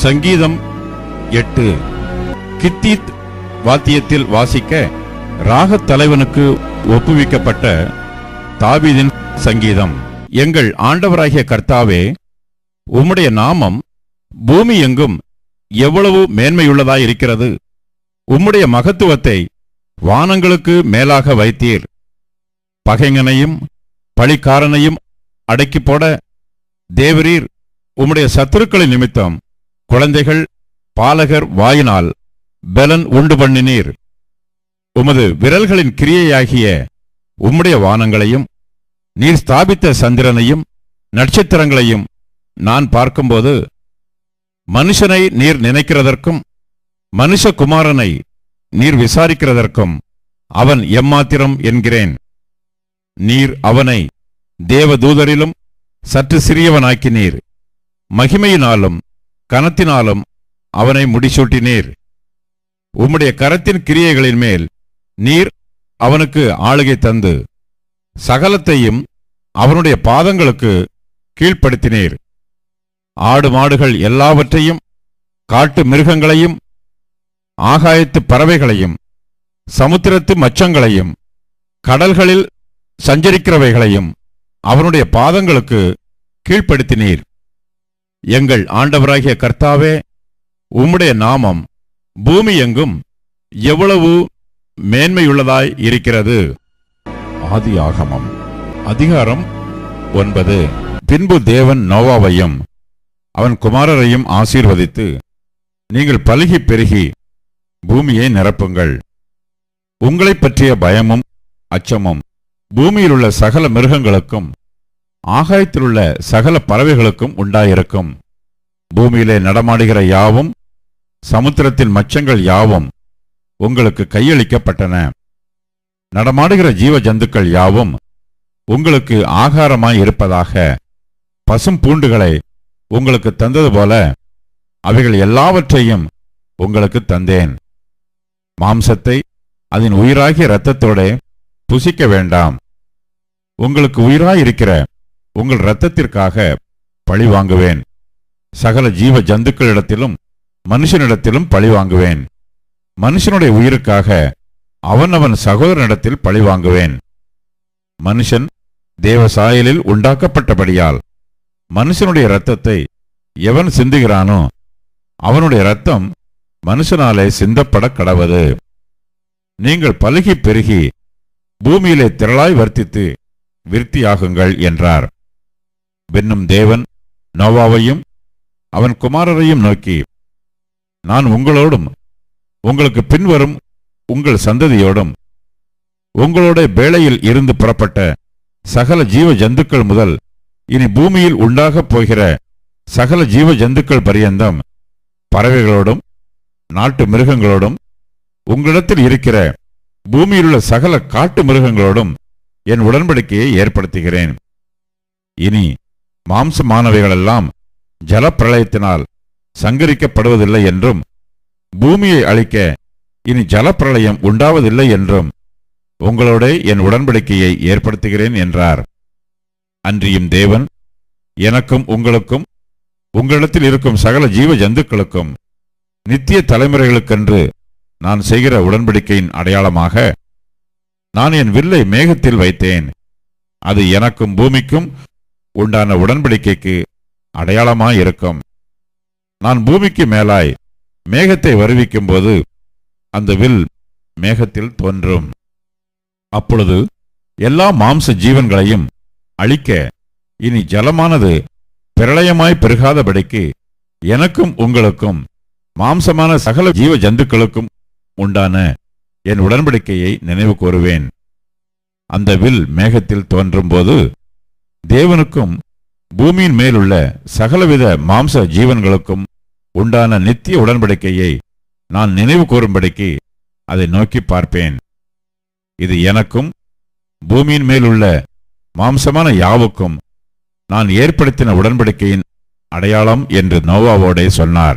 சங்கீதம் எட்டு. கித்தீத் வாத்தியத்தில் வாசிக்க ராகத் தலைவனுக்கு ஒப்புவிக்கப்பட்ட தாவிதின் சங்கீதம். எங்கள் ஆண்டவராகிய கர்த்தாவே உம்முடைய நாமம் பூமி எங்கும் எவ்வளவு மேன்மையுள்ளதாயிருக்கிறது. உம்முடைய மகத்துவத்தை வானங்களுக்கு மேலாக வைத்தீர். பகைங்கனையும் பழிக்காரனையும் அடக்கிப் போட தேவரீர் உம்முடைய சத்துருக்களின் நிமித்தம் குழந்தைகள் பாலகர் வாயினால் பெலன் உண்டு பண்ணினீர். உமது விரல்களின் கிரியையாகிய உம்முடைய வானங்களையும் நீர் ஸ்தாபித்த சந்திரனையும் நட்சத்திரங்களையும் நான் பார்க்கும்போது மனுஷனை நீர் நினைக்கிறதற்கும் மனுஷகுமாரனை நீர் விசாரிக்கிறதற்கும் அவன் எம்மாத்திரம் என்கிறேன். நீர் அவனை தேவதூதரிலும் சற்று சிறியவனாக்கினீர். மகிமையினாலும் கனத்தினாலும் அவனை முடிசூட்டினீர். உம்முடைய கரத்தின் கிரியைகளின் மேல் நீர் அவனுக்கு ஆளுகை தந்து சகலத்தையும் அவனுடைய பாதங்களுக்கு கீழ்ப்படுத்தினீர். ஆடு மாடுகள் எல்லாவற்றையும் காட்டு மிருகங்களையும் ஆகாயத்து பறவைகளையும் சமுத்திரத்து மச்சங்களையும் கடல்களில் சஞ்சரிக்கிறவைகளையும் அவனுடைய பாதங்களுக்கு கீழ்ப்படுத்தினீர். எங்கள் ஆண்டவராகிய கர்த்தாவே உம்முடைய நாமம் பூமி எங்கும் எவ்வளவு மேன்மையுள்ளதாய் இருக்கிறது. ஆதி ஆகமம் அதிகாரம் ஒன்பது. பின்பு தேவன் நோவாவையும் அவன் குமாரரையும் ஆசீர்வதித்து நீங்கள் பலுகி பெருகி பூமியை நிரப்புங்கள். உங்களைப் பற்றிய பயமும் அச்சமும் பூமியிலுள்ள சகல மிருகங்களுக்கும் ஆகாயத்திலுள்ள சகல பறவைகளுக்கும் உண்டாயிருக்கும். பூமியிலே நடமாடுகிற யாவும் சமுத்திரத்தின் மச்சங்கள் யாவும் உங்களுக்கு கையளிக்கப்பட்டன. நடமாடுகிற ஜீவ ஜந்துக்கள் யாவும் உங்களுக்கு ஆகாரமாய் இருப்பதாக பசும் பூண்டுகளை உங்களுக்கு தந்தது போல அவைகள் எல்லாவற்றையும் உங்களுக்கு தந்தேன். மாம்சத்தை அதன் உயிராகிய இரத்தத்தோட புசிக்க வேண்டாம். உங்களுக்கு உயிராயிருக்கிற உங்கள் இரத்தத்திற்காக பழி வாங்குவேன். சகல ஜீவ ஜந்துக்களிடத்திலும் மனுஷனிடத்திலும் பழி வாங்குவேன். மனுஷனுடைய உயிருக்காக அவன் அவன் சகோதரனிடத்தில் பழி வாங்குவேன். மனுஷன் தேவ சாயலில் உண்டாக்கப்பட்டபடியால் மனுஷனுடைய இரத்தத்தை எவன் சிந்துகிறானோ அவனுடைய இரத்தம் மனுஷனாலே சிந்தப்பட கடவது. நீங்கள் பலுகி பெருகி பூமியிலே திரளாய் வர்த்தித்து விருத்தியாகுங்கள் என்றார். பின்னும் தேவன் நோவாவையும் அவன் குமாரரையும் நோக்கி நான் உங்களோடும் உங்களுக்கு பின்வரும் உங்கள் சந்ததியோடும் உங்களுடைய வேளையில் இருந்து புறப்பட்ட சகல ஜீவ ஜந்துக்கள் முதல் இனி பூமியில் உண்டாகப் போகிற சகல ஜீவ ஜந்துக்கள் பரியந்தம் பறவைகளோடும் நாட்டு மிருகங்களோடும் உங்களிடத்தில் இருக்கிற பூமியிலுள்ள சகல காட்டு மிருகங்களோடும் என் உடன்படிக்கையை ஏற்படுத்துகிறேன். இனி மாம்சமானவைகளெல்லாம் ஜலப்பிரளயத்தினால் சங்கரிக்கப்படுவதில்லை என்றும் பூமியை அழிக்க இனி ஜலப்பிரளயம் உண்டாவதில்லை என்றும் உங்களோட என் உடன்படிக்கையை ஏற்படுத்துகிறேன் என்றார். அன்றியும் தேவன் எனக்கும் உங்களுக்கும் உங்களிடத்தில் இருக்கும் சகல ஜீவ ஜந்துக்களுக்கும் நித்திய தலைமுறைகளுக்கென்று நான் செய்கிற உடன்படிக்கையின் அடையாளமாக நான் என் வில்லை மேகத்தில் வைத்தேன். அது எனக்கும் பூமிக்கும் உண்டான உடன்படிக்கைக்கு அடையாளமாயிருக்கும். நான் பூமிக்கு மேலாய் மேகத்தை வருவிக்கும் போது அந்த வில் மேகத்தில் தோன்றும். அப்பொழுது எல்லா மாம்ச ஜீவன்களையும் அழிக்க இனி ஜலமானது பிரளயமாய் பெருகாதபடிக்கு எனக்கும் உங்களுக்கும் மாம்சமான சகல ஜீவ ஜந்துக்களுக்கும் உண்டான என் உடன்படிக்கையை நினைவு கூறுவேன். அந்த வில் மேகத்தில் தோன்றும்போது தேவனுக்கும் பூமியின் மேலுள்ள சகலவித மாம்ச ஜீவன்களுக்கும் உண்டான நித்திய உடன்படிக்கையை நான் நினைவு கூறும்படிக்கு அதை நோக்கி பார்ப்பேன். இது எனக்கும் பூமியின் மேலுள்ள மாம்சமான யாவுக்கும் நான் ஏற்படுத்தின உடன்படிக்கையின் அடையாளம் என்று நோவாவோடே சொன்னார்.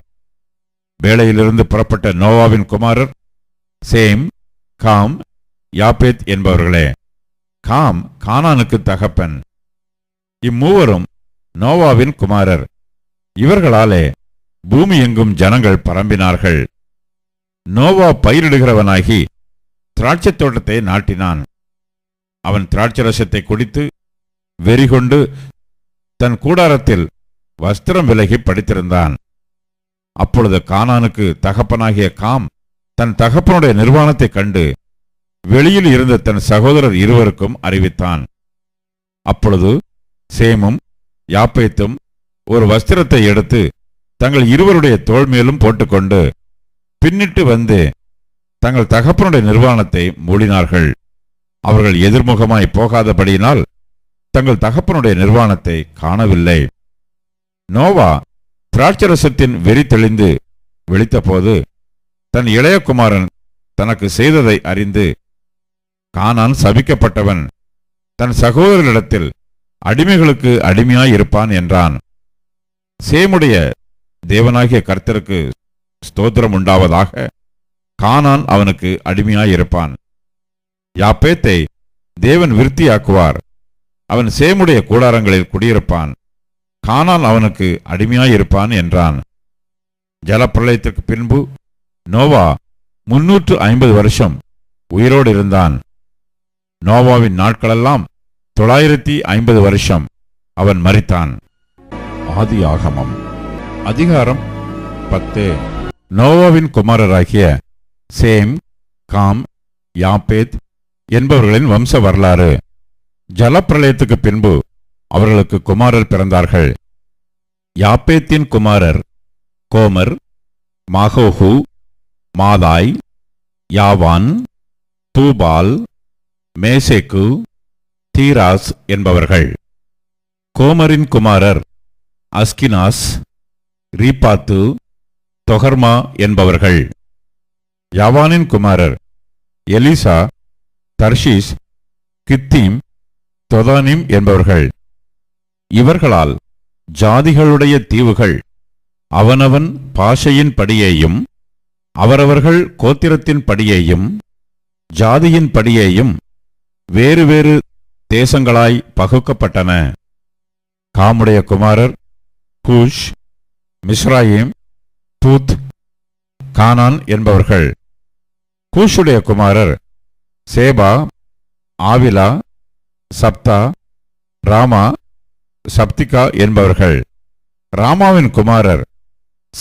வேலையிலிருந்து புறப்பட்ட நோவாவின் குமாரர் சேம் காம் யாபேத் என்பவர்களே. காம் கானானுக்கு தகப்பன். இம்மூவரும் நோவாவின் குமாரர். இவர்களாலே பூமி எங்கும் ஜனங்கள் பரம்பினார்கள். நோவா பயிரிடுகிறவனாகி திராட்சைத் தோட்டத்தை நாட்டினான். அவன் திராட்சரசத்தை குடித்து வெறிகொண்டு தன் கூடாரத்தில் வஸ்திரம் விலகி படித்திருந்தான். அப்பொழுது கானானுக்கு தகப்பனாகிய காம் தன் தகப்பனுடைய நிர்வாணத்தைக் கண்டு வெளியில் இருந்த தன் சகோதரர் இருவருக்கும் அறிவித்தான். அப்பொழுது சேமும் யாப்பேத்தும் ஒரு வஸ்திரத்தை எடுத்து தங்கள் இருவருடைய தோல் மேலும் போட்டுக்கொண்டு பின்னிட்டு வந்து தங்கள் தகப்பனுடைய நிர்வாணத்தை மூடினார்கள். அவர்கள் எதிர்முகமாய் போகாதபடியினால் தங்கள் தகப்பனுடைய நிர்வாணத்தை காணவில்லை. நோவா திராட்சரசத்தின் வெறி தெளிந்து வெளித்தபோது தன் இளையகுமாரன் தனக்கு செய்ததை அறிந்து கானான் சபிக்கப்பட்டவன் தன் சகோதரரிடத்தில் அடிமைகளுக்கு அடிமையாயிருப்பான் என்றான். சேமுடைய தேவனாகிய கர்த்தருக்கு ஸ்தோத்திரம் உண்டாவதாக கானான் அவனுக்கு அடிமையாயிருப்பான் யாப்பேத்தை தேவன் விருத்தியாக்குவார். அவன் சேமுடைய கூடாரங்களில் குடியிருப்பான். கானான் அவனுக்கு அடிமையாயிருப்பான் என்றான். ஜலப்பிரளயத்திற்கு பின்பு நோவா முன்னூற்று ஐம்பது வருஷம் உயிரோடு இருந்தான். நோவாவின் நாட்களெல்லாம் தொள்ளாயிரத்தி ஐம்பது வருஷம் அவன் மறித்தான் ஆதி ஆகமம். அதிகாரம் பத்து. நோவாவின் குமாரராகிய சேம் காம் யாப்பேத் என்பவர்களின் வம்ச வரலாறு. ஜலப்பிரளயத்துக்கு பின்பு அவர்களுக்கு குமாரர் பிறந்தார்கள். யாப்பேத்தின் குமாரர் கோமர் மாகோஹு மாதாய் யாவான் தூபால் மேசேக்கு தீராஸ் என்பவர்கள். கோமரின் குமாரர் அஸ்கினாஸ் ரீபாத்து தொகர்மா என்பவர்கள். யாவானின் குமாரர் எலிசா தர்ஷீஸ் கித்தீம் தொதானிம் என்பவர்கள். இவர்களால் ஜாதிகளுடைய தீவுகள் அவனவன் பாஷையின் படியேயும் அவரவர்கள் கோத்திரத்தின் படியேயும் ஜாதியின் படியேயும் வேறு வேறு தேசங்களாய் பகுக்கப்பட்டன. காமுடைய குமாரர் கூஷ் மிஸ்ராயிம் பூத் கானான் என்பவர்கள். கூஷுடைய குமாரர் சேபா ஆவிலா சப்தா ராமா சப்திகா என்பவர்கள். ராமாவின் குமாரர்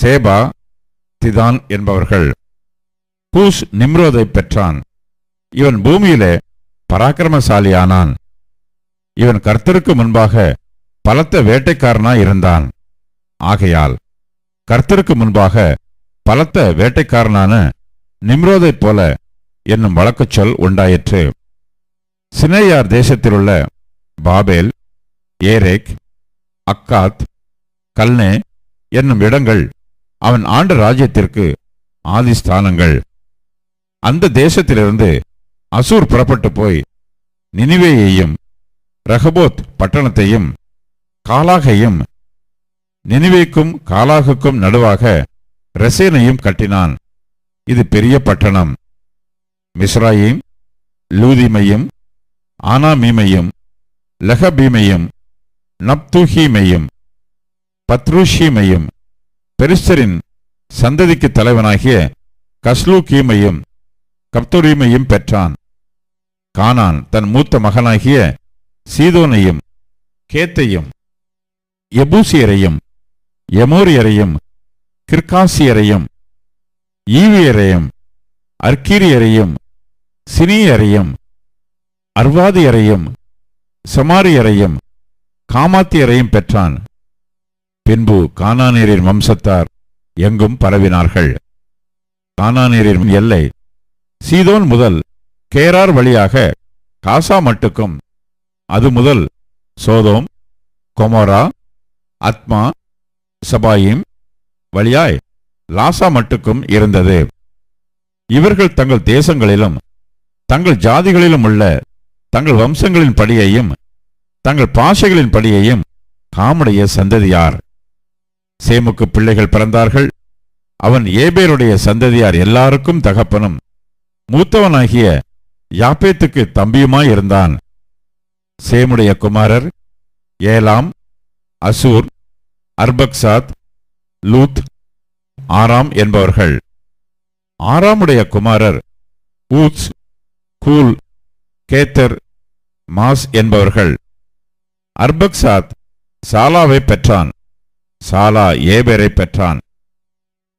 சேபா திதான் என்பவர்கள். கூஷ் நிம்ரோதை பெற்றான். இவன் பூமியிலே பராக்கிரமசாலியானான். இவன் கர்த்தருக்கு முன்பாக பலத்த வேட்டைக்காரனாய் இருந்தான். ஆகையால் கர்த்தருக்கு முன்பாக பலத்த வேட்டைக்காரனான நிம்ரோதைப் போல என்னும் வழக்குச் சொல் உண்டாயிற்று. சினேயார் தேசத்திலுள்ள பாபேல் ஏரேக் அக்காத் கல்னே என்னும் இடங்கள் அவன் ஆண்ட ராஜ்யத்திற்கு ஆதிஸ்தானங்கள். அந்த தேசத்திலிருந்து அசூர் புறப்பட்டு போய் நினிவேயையும் ரகபோத் பட்டணத்தையும் காலாகையும் நினைவேக்கும் காலாகுக்கும் நடுவாக ரசேனையும் கட்டினான். இது பெரிய பட்டணம். மிஸ்ராயிம் லூதிமையும் ஆனாமீமையும் லஹபீமையும் நப்துஹீமையும் பத்ருஷீமையும் பெரிஸ்தரின் சந்ததிக்கு தலைவனாகிய கஸ்லூகீமையும் கப்தொரீமையும் பெற்றான். கானான் தன் மூத்த மகனாகிய சீதோனையும் கேத்தையும் எபூசியரையும் எமோரியரையும் கிர்காசியரையும் ஈவியரையும் அர்க்கீரியரையும் சினியரையும் அர்வாதியரையும் சமாரியரையும் காமாத்தியரையும் பெற்றான். பின்பு கானானியரின் வம்சத்தார் எங்கும் பரவினார்கள். கானானியரின் எல்லை சீதோன் முதல் கேரார் வழியாக காசா மட்டுக்கும் அது முதல் சோதோம் கொமோரா அத்மா சபாயிம் வழியாய் லாசா மட்டுக்கும் இருந்தது. இவர்கள் தங்கள் தேசங்களிலும் தங்கள் ஜாதிகளிலும் உள்ள தங்கள் வம்சங்களின் படியையும் தங்கள் பாஷைகளின் படியையும் காமுடைய சந்ததியார். சேமுக்கு பிள்ளைகள் பிறந்தார்கள். அவன் ஏபேருடைய சந்ததியார் எல்லாருக்கும் தகப்பனும். மூத்தவனாகிய யாப்பேத்துக்கு தம்பியுமாயிருந்தான் சேமுடைய குமாரர் ஏலாம் அசூர் அர்பக்சாத் லூத் ஆராம் என்பவர்கள். ஆராமுடைய குமாரர் ஊத்ஸ் கூல் கேத்தர் மாஸ் என்பவர்கள். அர்பக்சாத் சாலாவை பெற்றான். சாலா ஏபேரை பெற்றான்.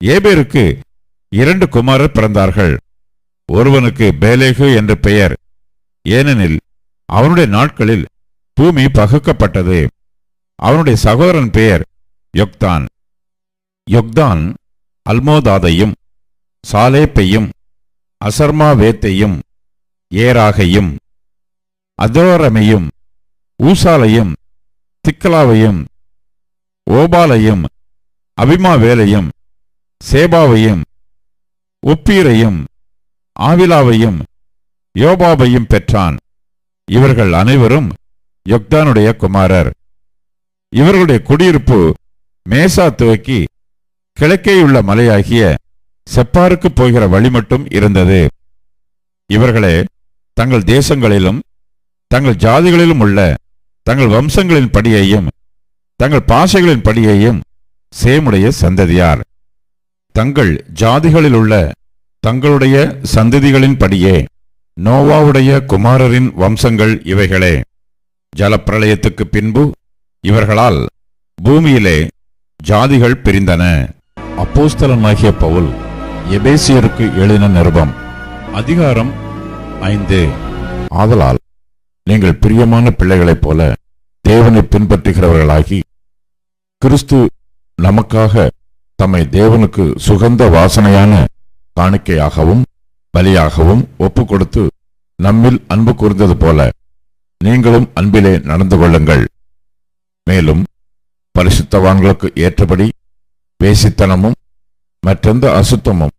ஏபேருக்கு இரண்டு குமாரர் பிறந்தார்கள். ஒருவனுக்கு பேலேகு என்று பெயர். ஏனெனில் அவனுடைய நாட்களில் பூமி பகுக்கப்பட்டது. அவனுடைய சகோதரன் பெயர் யொக்தான். யொக்தான் அல்மோதாதையும் சாலேப்பையும் அசர்மாவேத்தையும் ஏராகையும் அதோரமையும் ஊசாலையும் திக்கலாவையும் ஓபாலையும் அபிமாவேலையும் சேபாவையும் ஒப்பீரையும் ஆவிலாவையும் யோபாவையும் பெற்றான். இவர்கள் அனைவரும் யொக்தானுடைய குமாரர். இவர்களுடைய குடியிருப்பு மேசா துவக்கி கிழக்கேயுள்ள மலையாகிய செப்பாருக்கு போகிற வழி மட்டும் இருந்தது. இவர்களே தங்கள் தேசங்களிலும் தங்கள் ஜாதிகளிலும் உள்ள தங்கள் வம்சங்களின் படியையும் தங்கள் பாஷைகளின் படியையும் சேமுடைய சந்ததியார். தங்கள் ஜாதிகளில் உள்ள தங்களுடைய சந்ததிகளின் படியே நோவாவுடைய குமாரரின் வம்சங்கள் இவைகளே. ஜலப்பிரளயத்துக்கு பின்பு இவர்களால் பூமியிலே ஜாதிகள் பிரிந்தன. அப்போஸ்தலனாகிய பவுல் எபேசியருக்கு எழுதின நிருபம் அதிகாரம் ஐந்து. ஆதலால் நீங்கள் பிரியமான பிள்ளைகளைப் போல தேவனை பின்பற்றுகிறவர்களாகி கிறிஸ்து நமக்காக தம்மை தேவனுக்கு சுகந்த வாசனையான காணிக்கையாகவும் பலியாகவும் ஒப்புக் கொடுத்து நம்மில் அன்பு கூர்ந்தது போல நீங்களும் அன்பிலே நடந்து கொள்ளுங்கள். மேலும் பரிசுத்தவான்களுக்கு ஏற்றபடி பேசித்தனமும் மற்றெந்த அசுத்தமும்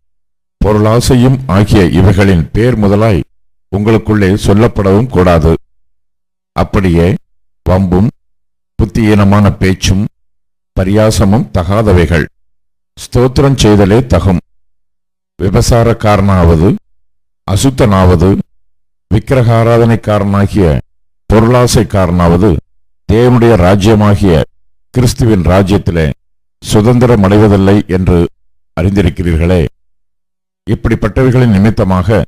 பொருளாசையும் ஆகிய இவைகளின் பேர் முதலாய் உங்களுக்குள்ளே சொல்லப்படவும் கூடாது. அப்படியே வம்பும் புத்தியீனமான பேச்சும் பரியாசமும் தகாதவைகள். ஸ்தோத்திரம் செய்தலே தகும். விபசாரக்காரனாவது அசுத்தனாவது விக்கிரகாராதனைக்காரனாகிய பொருளாசைக்காரனாவது தேவனுடைய ராஜ்யமாகிய கிறிஸ்துவின் ராஜ்யத்திலே சுதந்திரம் அடைவதில்லை என்று அறிந்திருக்கிறீர்களே. இப்படிப்பட்டவைகளின் நிமித்தமாக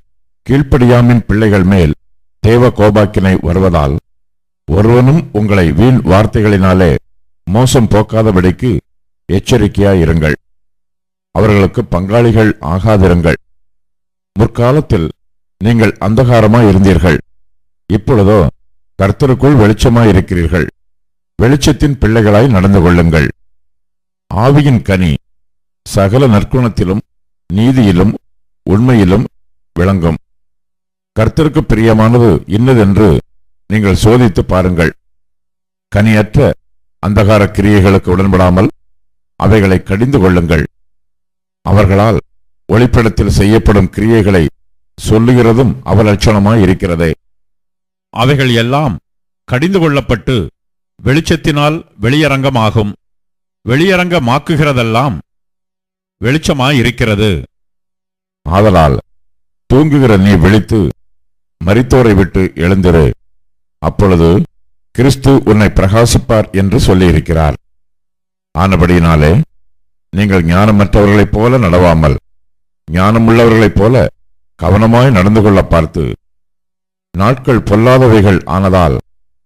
கீழ்ப்படியாமின் பிள்ளைகள் மேல் தேவ கோபாக்கினை வருவதால் ஒருவனும் உங்களை வீண் வார்த்தைகளினாலே மோசம் போக்காதபடிக்கு எச்சரிக்கையாயிருங்கள். அவர்களுக்கு பங்காளிகள் ஆகாதிருங்கள். முற்காலத்தில் நீங்கள் அந்தகாரமாய் இருந்தீர்கள். இப்பொழுதோ கர்த்தருக்குள் வெளிச்சமாயிருக்கிறீர்கள் வெளிச்சத்தின் பிள்ளைகளாய் நடந்து கொள்ளுங்கள். ஆவியின் கனி சகல நற்குணத்திலும் நீதியிலும் உண்மையிலும் விளங்கும். கர்த்தருக்கு பிரியமானது இன்னதென்று நீங்கள் சோதித்து பாருங்கள். கனியற்ற அந்தகார கிரியைகளுக்கு உடன்படாமல் அவைகளை கடிந்து கொள்ளுங்கள். அவர்களால் ஒளிப்படத்தில் செய்யப்படும் கிரியைகளை சொல்லுகிறதும் அவலட்சணமாய் இருக்கிறதே. அவைகள் எல்லாம் கடிந்து கொள்ளப்பட்டு வெளிச்சத்தினால் வெளியரங்கமாகும். வெளியரங்கமாக்குகிறதெல்லாம் வெளிச்சமாயிருக்கிறது ஆதலால் தூங்குகிற நீ விழித்து மரித்தோரை விட்டு எழுந்திரு. அப்பொழுது கிறிஸ்து உன்னை பிரகாசிப்பார் என்று சொல்லியிருக்கிறார். ஆனபடியினாலே நீங்கள் ஞானமற்றவர்களைப் போல நடவாமல் ஞானமுள்ளவர்களைப் போல கவனமாய் நடந்து கொள்ள பார்த்து நாட்கள் பொல்லாதவைகள் ஆனதால்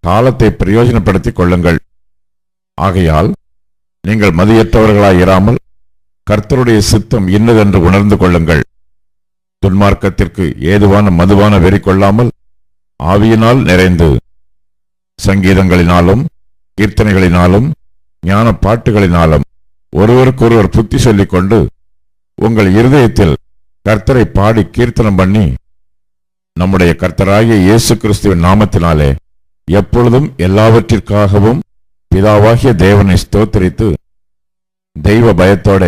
காலத்தை பிரயோஜனப்படுத்திக் கொள்ளுங்கள். ஆகையால் நீங்கள் மதியற்றவர்களாயிராமல் கர்த்தருடைய சித்தம் இன்னதென்று உணர்ந்து கொள்ளுங்கள். துன்மார்க்கத்திற்கு ஏதுவான மதுவான வெறி கொள்ளாமல் ஆவியினால் நிறைந்து சங்கீதங்களினாலும் கீர்த்தனைகளினாலும் ஞான பாட்டுகளினாலும் ஒருவருக்கொருவர் புத்தி சொல்லிக் கொண்டு உங்கள் இருதயத்தில் கர்த்தரை பாடி கீர்த்தனம் பண்ணி நம்முடைய கர்த்தராகிய இயேசு கிறிஸ்துவின் நாமத்தினாலே எப்பொழுதும் எல்லாவற்றிற்காகவும் பிதாவாகிய தேவனை ஸ்தோத்திரித்து தெய்வ பயத்தோட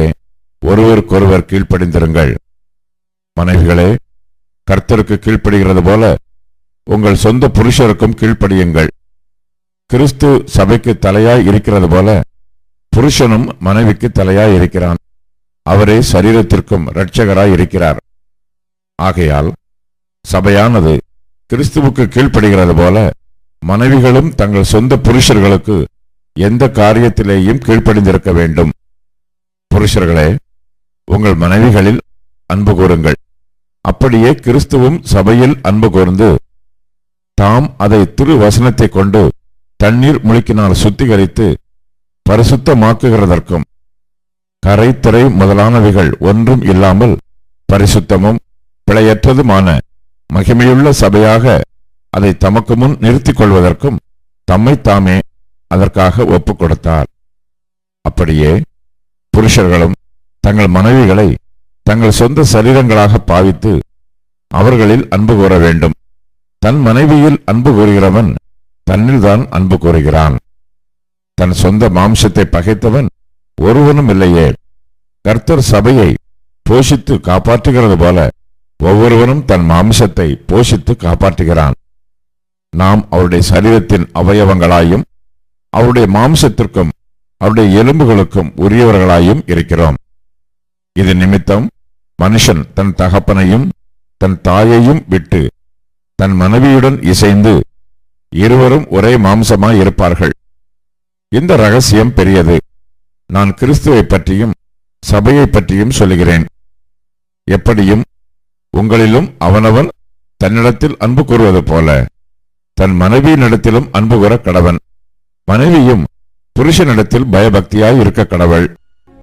ஒருவருக்கொருவர் கீழ்ப்படிந்திருங்கள். மனைவிகளே கர்த்தருக்கு கீழ்ப்படுகிறது போல உங்கள் சொந்த புருஷருக்கும் கீழ்ப்படியுங்கள். கிறிஸ்து சபைக்கு தலையாய் இருக்கிறது போல புருஷனும் மனைவிக்கு தலையாய் இருக்கிறான். அவரே சரீரத்திற்கும் இரட்சகராய் இருக்கிறார் ஆகையால் சபையானது கிறிஸ்துவுக்கு கீழ்ப்படுகிறது போல மனைவிகளும் தங்கள் சொந்த புருஷர்களுக்கு எந்த காரியத்திலேயும் கீழ்ப்படிந்திருக்க வேண்டும். புருஷர்களே உங்கள் மனைவிகளில் அன்பு கூறுங்கள். அப்படியே கிறிஸ்துவும் சபையில் அன்பு கூர்ந்து தாம் அதை திரு வசனத்தை கொண்டு தண்ணீர் முழுக்கினால் சுத்திகரித்து பரிசுத்தமாக்குகிறதற்கும் கரைத்துறை முதலானவைகள் ஒன்றும் இல்லாமல் பரிசுத்தமும் பிழையற்றதுமான மகிமையுள்ள சபையாக அதை தமக்கு முன் நிறுத்திக் கொள்வதற்கும் தம்மை தாமே அதற்காக ஒப்புக் கொடுத்தார். அப்படியே புருஷர்களும் தங்கள் மனைவிகளை தங்கள் சொந்த சரீரங்களாக பாவித்து அவர்களில் அன்பு கூற வேண்டும். தன் மனைவியில் அன்பு கூறுகிறவன் தன்னில்தான் அன்பு கூறுகிறான். தன் சொந்த மாம்சத்தை பகைத்தவன் ஒருவனும் இல்லையே. கர்த்தர் சபையை போஷித்து காப்பாற்றுகிறது போல ஒவ்வொருவனும் தன் மாம்சத்தை போஷித்து காப்பாற்றுகிறான். நாம் அவருடைய சரீரத்தின் அவயவங்களாயும் அவருடைய மாம்சத்திற்கும் அவருடைய எலும்புகளுக்கும் உரியவர்களாயும் இருக்கிறோம். இது நிமித்தம் மனுஷன் தன் தகப்பனையும் தன் தாயையும் விட்டு தன் மனைவியுடன் இசைந்து இருவரும் ஒரே மாம்சமாய் இருப்பார்கள். இந்த ரகசியம் பெரியது. நான் கிறிஸ்துவை பற்றியும் சபையை பற்றியும் சொல்லுகிறேன். எப்படியும் உங்களிலும் அவனவன் தன்னிடத்தில் அன்பு கூறுவது போல தன் மனைவியினிடத்திலும் அன்பு கூற கடவன். மனைவியும் புருஷனிடத்தில் பயபக்தியாய் இருக்க கடவள்.